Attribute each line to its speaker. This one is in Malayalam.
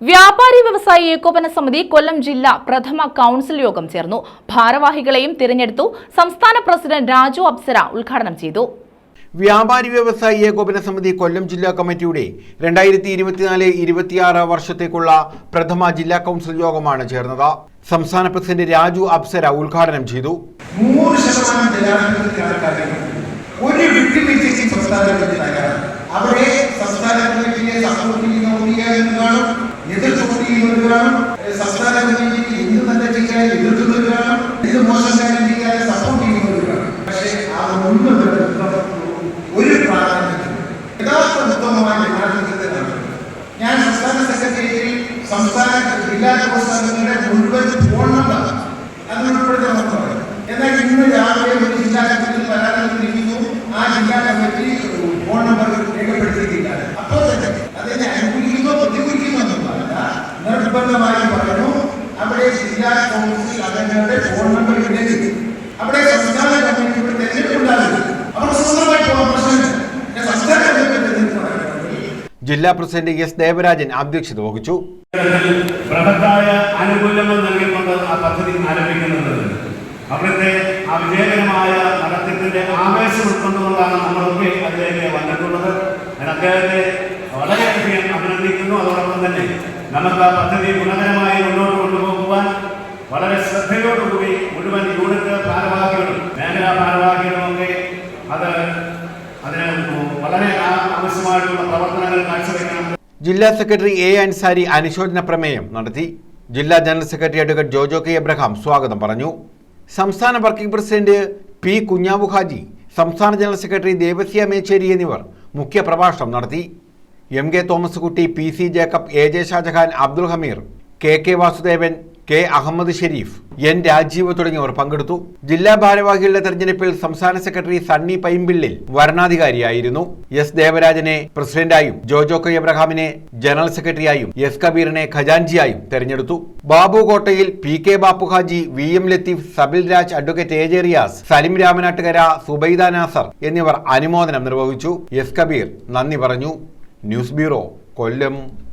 Speaker 1: വ്യാപാരി വ്യവസായി ഏകോപന സമിതി കൊല്ലം ജില്ലാ പ്രഥമ കൗൺസിൽ യോഗം ചേർന്നു. ഭാരവാഹികളെയും തിരഞ്ഞെടുത്തു. സംസ്ഥാന പ്രസിഡന്റ് രാജു അപ്സര ഉദ്ഘാടനം ചെയ്തു.
Speaker 2: വ്യാപാരി വ്യവസായി ഏകോപന സമിതി കൊല്ലം ജില്ലാ കമ്മിറ്റിയുടെ രണ്ടായിരത്തി ഇരുപത്തിനാല് ഇരുപത്തിയാറ് വർഷത്തേക്കുള്ള പ്രഥമ ജില്ലാ കൗൺസിൽ യോഗമാണ് ചേർന്നത്. സംസ്ഥാന പ്രസിഡന്റ് രാജു അപ്സര ഉദ്ഘാടനം ചെയ്തു.
Speaker 3: ഒരു വിട്ടുവീഴ്ചയ്ക്ക് സംസ്ഥാന അവിടെ സംസ്ഥാന എതിർത്ത് സംസ്ഥാന കമ്മിറ്റിക്ക് ഹിന്ദു നല്ല ചെയ്യാൻ എതിർക്കുന്നവർ ഇത് മോശം കാര്യം ചെയ്യാൻ സപ്പോർട്ട് ചെയ്യുന്നവർ കാണും പക്ഷേ അതൊന്നും ഒരു പ്രാധാന്യത്തിലും യഥാർത്ഥ ഉത്തമമായ നടത്തുന്നു ഞാൻ സംസ്ഥാന സെക്രട്ടേറിയറ്റിൽ സംസ്ഥാന ജില്ലാ കോൺഗ്രസ് മുഴുവൻ ഫോൺ നമ്പർ അത് ഉൾപ്പെടുത്തി നമുക്ക് പറയാം എന്നാൽ ഇന്ന് രാവിലെ ഒരു ജില്ലാ കമ്മിറ്റി നൽകിയിരിക്കുന്നു ആ ജില്ലാ കമ്മിറ്റി ഫോൺ നമ്പർ രേഖപ്പെടുത്തിയിട്ടില്ല. അപ്പോൾ തന്നെ അതിനെ അനുകൂലിക്കുന്നോ പ്രതികൂലിക്കുന്നോ എന്നല്ല നിർബന്ധമായി പറഞ്ഞു അവിടെ ജില്ലാ കൗൺസിൽ അംഗങ്ങളുടെ ഫോൺ നമ്പർ ഇടരുത് അവിടെ സംസ്ഥാന കമ്മിറ്റിയുടെ തെരഞ്ഞെടുപ്പുണ്ടാകും അവർ സ്വന്തമായി പോകാൻ പ്രശ്നമില്ല പിന്നെ സംസ്ഥാന കമ്മിറ്റി തെരഞ്ഞെടുപ്പ് നടക്കണമെങ്കിൽ
Speaker 2: ജില്ലാ പ്രസിഡന്റ് എസ് ദേവരാജൻ അധ്യക്ഷത വഹിച്ചു.
Speaker 4: ബൃഹത്തായ അനുകൂല്യങ്ങൾ നൽകിക്കൊണ്ട് ആ പദ്ധതി ആരംഭിക്കുന്നത്. അവിടുത്തെ ആ വിജയകരമായ നടത്തിപ്പിന്റെ ആവേശം ഉൾക്കൊണ്ടുകൊണ്ടാണ് നമ്മളൊക്കെ അതിലേക്ക് വന്നിട്ടുള്ളത്. ഞാൻ അദ്ദേഹത്തെ വളരെയധികം അഭിനന്ദിക്കുന്നു. അതോടൊപ്പം തന്നെ നമുക്ക് ആ പദ്ധതി ഗുണകരമായി മുന്നോട്ട് കൊണ്ടുപോകുവാൻ വളരെ ശ്രദ്ധയോടുകൂടി മുഴുവൻ യൂണിറ്റ് ഭാരവാഹികളും മേഖലാ ഭാരവാഹികളും ഒക്കെ അത് അതിന് വളരെ ആവശ്യമായിട്ടുള്ള പ്രവർത്തനങ്ങൾ കാഴ്ചവെക്കണം.
Speaker 2: ജില്ലാ സെക്രട്ടറി എ അൻസാരി അനുശോചന പ്രമേയം നടത്തി. ജില്ലാ general secretary advocate Jojo K Abraham സ്വാഗതം പറഞ്ഞു. സംസ്ഥാന working president P Kunhabu Haji സംസ്ഥാന ജനറൽ സെക്രട്ടറി ദേവസ്യ മേച്ചേരി എന്നിവർ മുഖ്യ പ്രഭാഷണം നടത്തി. M K Thomas Kutty P C Jacob A J Shajahan Abdul Hameer K K Vasudevan K. Ahammed Sherif N. Rajeev തുടങ്ങിയവർ പങ്കെടുത്തു. ജില്ലാ ഭാരവാഹികളുടെ തെരഞ്ഞെടുപ്പിൽ സംസ്ഥാന സെക്രട്ടറി സണ്ണി പൈമ്പിള്ളിൽ വരണാധികാരിയായിരുന്നു. എസ്. ദേവരാജനെ പ്രസിഡന്റായും ജോജോ കെ. എബ്രഹാമിനെ ജനറൽ സെക്രട്ടറിയായും എസ്. കബീറിനെ ഖജാൻജിയായും തെരഞ്ഞെടുത്തു. ബാബു കോട്ടയിൽ P. K. Bappuhaji V. M. Latheef Sabil Raj advocate A. J. Riyas Salim Ramanattukara Subaida Nasar എന്നിവർ അനുമോദനം നിർവഹിച്ചു. എസ്. കബീർ നന്ദി പറഞ്ഞു. News bureau Kollam.